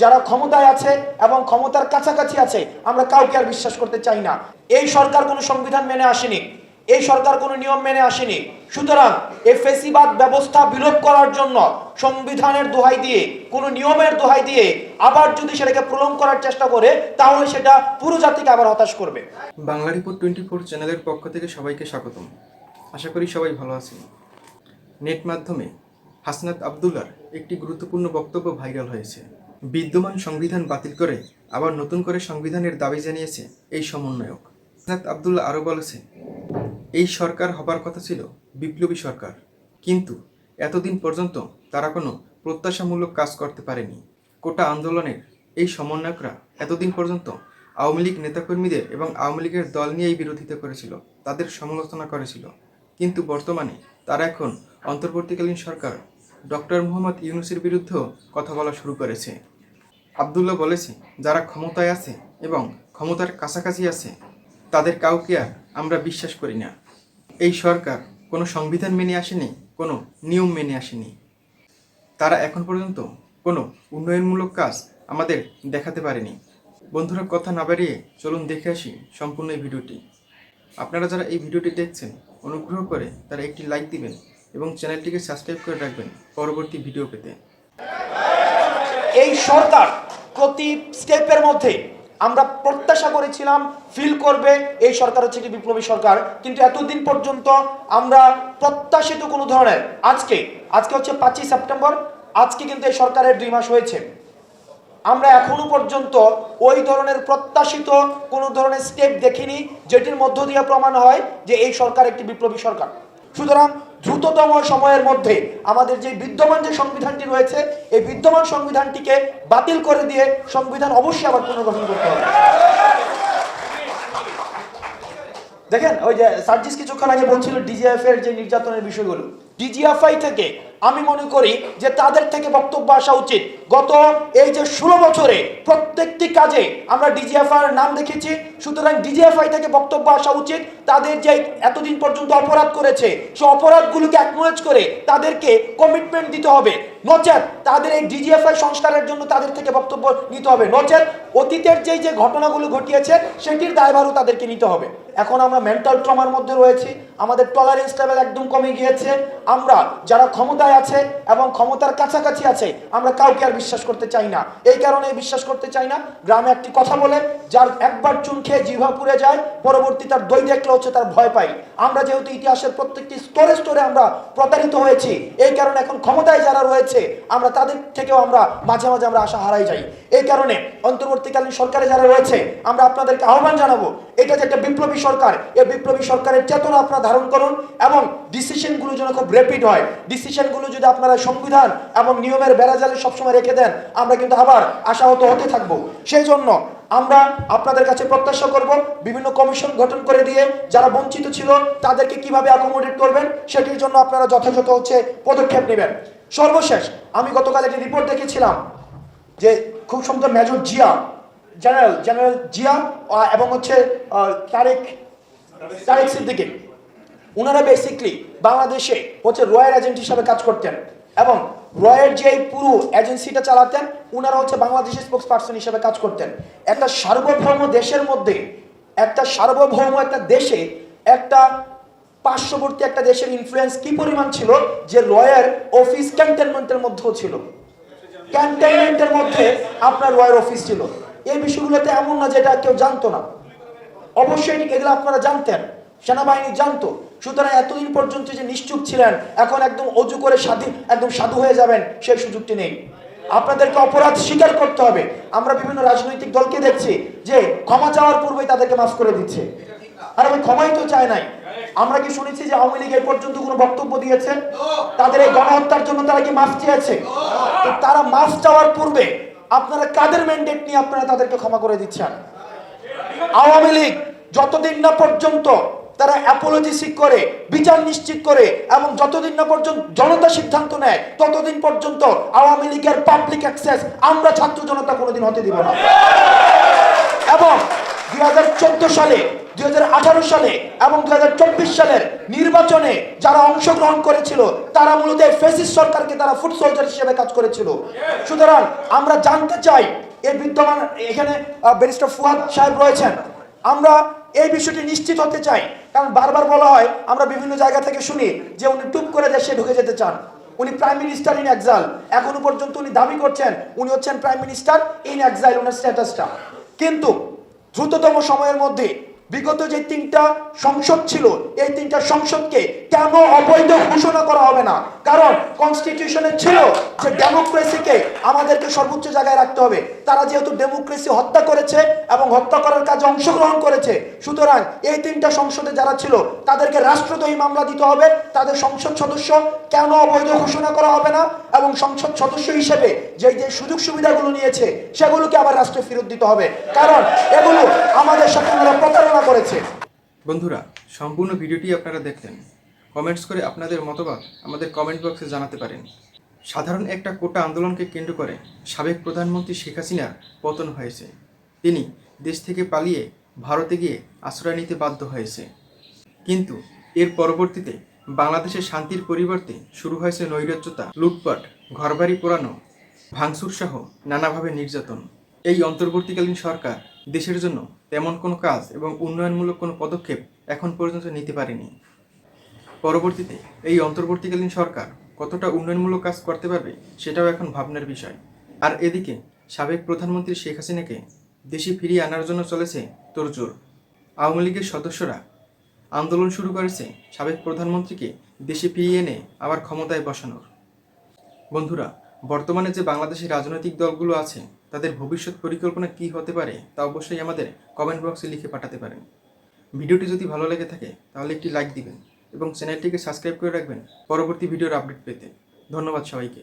যারা ক্ষমতায় আছে এবং ক্ষমতার কাছাকাছি আছে, আমরা কাউকে আর বিশ্বাস করতে চাই না। এই সরকার কোনো সংবিধান মেনে আসেনি। এই সরকার কোনো নিয়ম মেনে আসেনি। সুতরাং এই ফেসিবাদ ব্যবস্থা বিলোপ করার জন্য সংবিধানের দোহাই দিয়ে, কোনো নিয়মের দোহাই দিয়ে আবার যদি সেটাকে প্রলং করার চেষ্টা করে, তাহলে সেটা পুরো জাতিকে আবার হতাশ করবে। বাংলা রিপোর্ট টোয়েন্টি ফোর চ্যানেলের পক্ষ থেকে সবাইকে স্বাগতম। আশা করি সবাই ভালো আছেন। নেট মাধ্যমে হাসনাত আবদুল্লার একটি গুরুত্বপূর্ণ বক্তব্য ভাইরাল হয়েছে। বিদ্যমান সংবিধান বাতিল করে আবার নতুন করে সংবিধানের দাবি জানিয়েছে এই সমন্বয়ক। হাসনাত আবদুল্লাহ আরও বলেছে, এই সরকার হবার কথা ছিল বিপ্লবী সরকার, কিন্তু এতদিন পর্যন্ত তারা কোনো প্রত্যাশামূলক কাজ করতে পারেনি। কোটা আন্দোলনের এই সমন্বয়করা এতদিন পর্যন্ত আওয়ামী লীগ নেতাকর্মীদের এবং আওয়ামী লীগের দল নিয়েই বিরোধিতা করেছিল, তাদের সমালোচনা করেছিল। কিন্তু বর্তমানে তারা এখন অন্তর্বর্তীকালীন সরকার ডক্টর মোহাম্মদ ইউনুসের বিরুদ্ধেও কথা বলা শুরু করেছে। আবদুল্লাহ বলেছে, যারা ক্ষমতায় আছে এবং ক্ষমতার কাছাকাছি আছে, তাদের কাউকে আর আমরা বিশ্বাস করি না। এই সরকার কোনো সংবিধান মেনে আসেনি, কোনো নিয়ম মেনে আসেনি। তারা এখন পর্যন্ত কোনো উন্নয়নমূলক কাজ আমাদের দেখাতে পারেনি। বন্ধুরা, কথা না বাড়িয়ে চলুন দেখে আসি সম্পূর্ণ এই ভিডিওটি। আপনারা যারা এই ভিডিওটি দেখছেন, অনুগ্রহ করে তারা একটি লাইক দিবেন এবং চ্যানেলটিকে সাবস্ক্রাইব করে রাখবেন পরবর্তী ভিডিও পেতে। এই সরকার প্রতি স্টেপের মধ্যে আমরা প্রত্যাশা করেছিলাম ফিল করবে এই সরকার হচ্ছে একটি বিপ্লবী সরকার। কিন্তু এতদিন পর্যন্ত আমরা প্রত্যাশিত কোনো ধরনের আজকে আজকে হচ্ছে পাঁচই সেপ্টেম্বর, আজকে কিন্তু এই সরকারের দুই মাস হয়েছে। আমরা এখনও পর্যন্ত ওই ধরনের প্রত্যাশিত কোনো ধরনের স্টেপ দেখিনি, যেটির মধ্য দিয়ে প্রমাণ হয় যে এই সরকার একটি বিপ্লবী সরকার। সুতরাং দ্রুততম সময়ের মধ্যে আমাদের যে বিদ্যমান যে সংবিধানটি রয়েছে, এই বিদ্যমান সংবিধানটিকে বাতিল করে দিয়ে সংবিধান অবশ্যই আবার পুনর্গঠন করতে হবে। দেখেন, ওই যে সার্জিস কিছুক্ষণ আগে বলছিল ডিজিএফ এর যে নির্যাতনের বিষয়গুলো ডিজিএফআই থেকে আমি মনে করি যে তাদের থেকে বক্তব্য আসা উচিত। গত এই যে ষোলো বছরে প্রত্যেকটি কাজে আমরা ডিজিএফআই এর নাম দেখেছি, সুতরাং ডিজিএফআই থেকে বক্তব্য আসা উচিত। তাদের যে এতদিন পর্যন্ত অপরাধ করেছে, সে অপরাধগুলোকে অ্যাকনোলেজ করে তাদেরকে কমিটমেন্ট দিতে হবে। নচেত তাদের এই ডিজিএফআই সংস্কারের জন্য তাদের থেকে বক্তব্য নিতে হবে। নচেত অতীতের যেই যে ঘটনাগুলো ঘটিয়েছে, সেটির দায়ভারও তাদেরকে নিতে হবে। এখন আমরা মেন্টাল ট্রমার মধ্যে রয়েছি, আমাদের টলারেন্স লেভেল একদম কমে গিয়েছে। আমরা যারা ক্ষমতায় আছে এবং ক্ষমতার কাছাকাছি আছে, আমরা কাউকে আর বিশ্বাস করতে চাই না। এই কারণে বিশ্বাস করতে চাই না। গ্রামে একটি কথা বলে, যার একবার চুন খেয়ে জিভা পুড়ে যায়, পরবর্তী তার দই দেখলে হচ্ছে তার ভয় পাই আমরা যেহেতু ইতিহাসের প্রত্যেকটি স্তরে স্তরে আমরা প্রতারিত হয়েছি, এই কারণে এখন ক্ষমতায় যারা রয়েছে আমরা তাদের থেকেও আমরা মাঝে মাঝে আমরা আশা হারাই যাই। এই কারণে অন্তর্বর্তীকালীন সরকারে যারা রয়েছে, আমরা আপনাদেরকে আহ্বান জানাব, এটা যে একটা বিপ্লবী সরকার এই বিপ্লবী সরকারের চেতনা আপনারা ধারণ করুন এবং ডিসিশনগুলো যেন খুব র্যাপিড হয়। ডিসিশনগুলো যদি আপনারা সংবিধান এবং নিয়মের বেড়াজালে সবসময় রেখে দেন, আমরা কিন্তু আবার আশাহত হতে থাকব। সেই জন্য আমরা আপনাদের কাছে প্রত্যাশা করব, বিভিন্ন কমিশন গঠন করে দিয়ে যারা বঞ্চিত ছিল তাদেরকে কীভাবে অ্যাকোমোডেট করবেন, সেটির জন্য আপনারা যথাযথ হচ্ছে পদক্ষেপ নেবেন। সর্বশেষ, আমি গতকাল একটি রিপোর্ট দেখেছিলাম যে খুব সুন্দর major Zia, general general Zia এবং হচ্ছে তারেক তারেক সিদ্দিকী। ওনারা বেসিকলি বাংলাদেশে হচ্ছে রয়্যাল এজেন্ট হিসাবে কাজ করতেন এবং রয়ের যে পুরো এজেন্সিটা চালাতেন ওনারা হচ্ছে বাংলাদেশের স্পোক্স পার্সন হিসেবে কাজ করতেন। একটা সার্বভৌম দেশের মধ্যে, একটা সার্বভৌম একটা দেশে, একটা পার্শ্ববর্তী একটা দেশের ইনফ্লুয়েন্স কি পরিমাণ ছিল? যে লয়ার অফিস ক্যান্টনমেন্টের মধ্যেও ছিল। ক্যান্টনমেন্টের মধ্যে আপনার রয়্যাল অফিস ছিল। এই বিষয়গুলোতে এমন না যে এটা কেউ জানতো না। অবশ্যই এগুলো আপনারা জানতেন। সেনাবাহিনী জানতো। সুতরাং এতদিন পর্যন্ত যে নিশ্চুপ ছিলেন, এখন একদম অজু করে স্বাধীন একদম সাধু হয়ে যাবেন, সেই সুযোগটি নেই। আপনাদেরকে অপরাধ স্বীকার করতে হবে। আমরা বিভিন্ন রাজনৈতিক দলকে দেখছি যে ক্ষমা চাওয়ার পূর্বেই তাদেরকে মাফ করে দিচ্ছে। আর আমি ক্ষমাই তো চাই নাই। আমরা কি শুনেছি যে আওয়ামী লীগ পর্যন্ত কোনো বক্তব্য দিয়েছে? তাদের এই গণহত্যার জন্য তারা কি মাফ চেয়েছে? তো তারা মাফ চাওয়ার পূর্বে আপনারা কাদের ম্যান্ডেট নিয়ে আপনারা তাদেরকে ক্ষমা করে দিচ্ছেন? আওয়ামী লীগ যতদিন না পর্যন্ত তারা অ্যাপোলজি সিক করে, বিচার নিশ্চিত করে এবং যতদিন না পর্যন্ত জনতা সিদ্ধান্ত নেয়, ততদিন পর্যন্ত আওয়ামী লীগের পাবলিক অ্যাক্সেস আমরা ছাত্র জনতা কোনোদিন হতে দিব না। এবং দুই সালে দুই সালে এবং দুই সালের নির্বাচনে যারা অংশগ্রহণ করেছিল, তারা মূলত ফেসিস সরকারকে তারা ফুট সোলজার হিসেবে কাজ করেছিল। সুতরাং আমরা জানতে চাই, এই বিদ্যমান এখানে ব্যারিস্টার ফুয়াদ সাহেব রয়েছেন, আমরা এই বিষয়টি নিশ্চিত হতে চাই। কারণ বারবার বলা হয়, আমরা বিভিন্ন জায়গা থেকে শুনি যে উনি টুপ করে দেশে ঢুকে যেতে চান। উনি প্রাইম মিনিস্টার ইন এক্সাল এখনও পর্যন্ত উনি দাবি করছেন, উনি হচ্ছেন প্রাইম মিনিস্টার ইন এক্সাইল ওনার স্ট্যাটাসটা। কিন্তু দ্রুততম সময়ের মধ্যে বিগত যে তিনটা সংসদ ছিল, এই তিনটা সংসদকে কেন অবৈধ ঘোষণা করা হবে না? কারণ কনস্টিটিউশনে ছিল যে ডেমোক্রেসিকে আমাদেরকে সর্বোচ্চ জায়গায় রাখতে হবে। তারা যেহেতু ডেমোক্রেসি হত্যা করেছে এবং হত্যা করার কাজে অংশগ্রহণ করেছে, সুতরাং এই তিনটা সংসদে যারা ছিল, তাদেরকে রাষ্ট্রদ্রোহী মামলা দিতে হবে। তাদের সংসদ সদস্য কেন অবৈধ ঘোষণা করা হবে না? এবং সংসদ সদস্য হিসেবে যে যে সুযোগ সুবিধাগুলো নিয়েছে, সেগুলোকে আবার রাষ্ট্রে ফেরত দিতে হবে। কারণ এগুলো আমাদের সাথে প্রতারণা করেছে। বন্ধুরা, সম্পূর্ণ ভিডিওটি আপনারা দেখলেন কমেন্টস করে আপনাদের মতবাদ আমাদের কমেন্ট বক্সে জানাতে পারেন। সাধারণ একটা কোটা আন্দোলনকে কেন্দ্র করে সাবেক প্রধানমন্ত্রী শেখ হাসিনার পতন হয়েছে। তিনি দেশ থেকে পালিয়ে ভারতে গিয়ে আশ্রয় নিতে বাধ্য হয়েছে। কিন্তু এর পরবর্তীতে বাংলাদেশে শান্তির পরিবর্তে শুরু হয়েছে নৈরাজ্যতা, লুটপাট, ঘরবাড়ি পোড়ানো, ভাঙচুর সহ নানাভাবে নির্যাতন। এই অন্তর্বর্তীকালীন সরকার দেশের জন্য তেমন কোনো কাজ এবং উন্নয়নমূলক কোনো পদক্ষেপ এখন পর্যন্ত নিতে পারেনি। পরবর্তীতে এই অন্তর্বর্তীকালীন সরকার কতটা উন্নয়নমূলক কাজ করতে পারবে সেটাও এখন ভাবনার বিষয়। আর এদিকে সাবেক প্রধানমন্ত্রী শেখ হাসিনাকে দেশে ফিরিয়ে আনার জন্য চলেছে তোড়জোড় আওয়ামী লীগের সদস্যরা আন্দোলন শুরু করেছে সাবেক প্রধানমন্ত্রীকে দেশে ফিরিয়ে এনে আবার ক্ষমতায় বসানোর। বন্ধুরা, বর্তমানে যে বাংলাদেশের রাজনৈতিক দলগুলো আছে তাদের ভবিষ্যৎ পরিকল্পনা কি হতে পারে তা অবশ্যই আমাদের কমেন্ট বক্সে লিখে পাঠাতে পারেন। ভিডিওটি যদি ভালো লেগে থাকে, তাহলে একটি লাইক দিবেন এবং চ্যানেলটিকে সাবস্ক্রাইব করে রাখবেন পরবর্তী ভিডিওর আপডেট পেতে। ধন্যবাদ সবাইকে।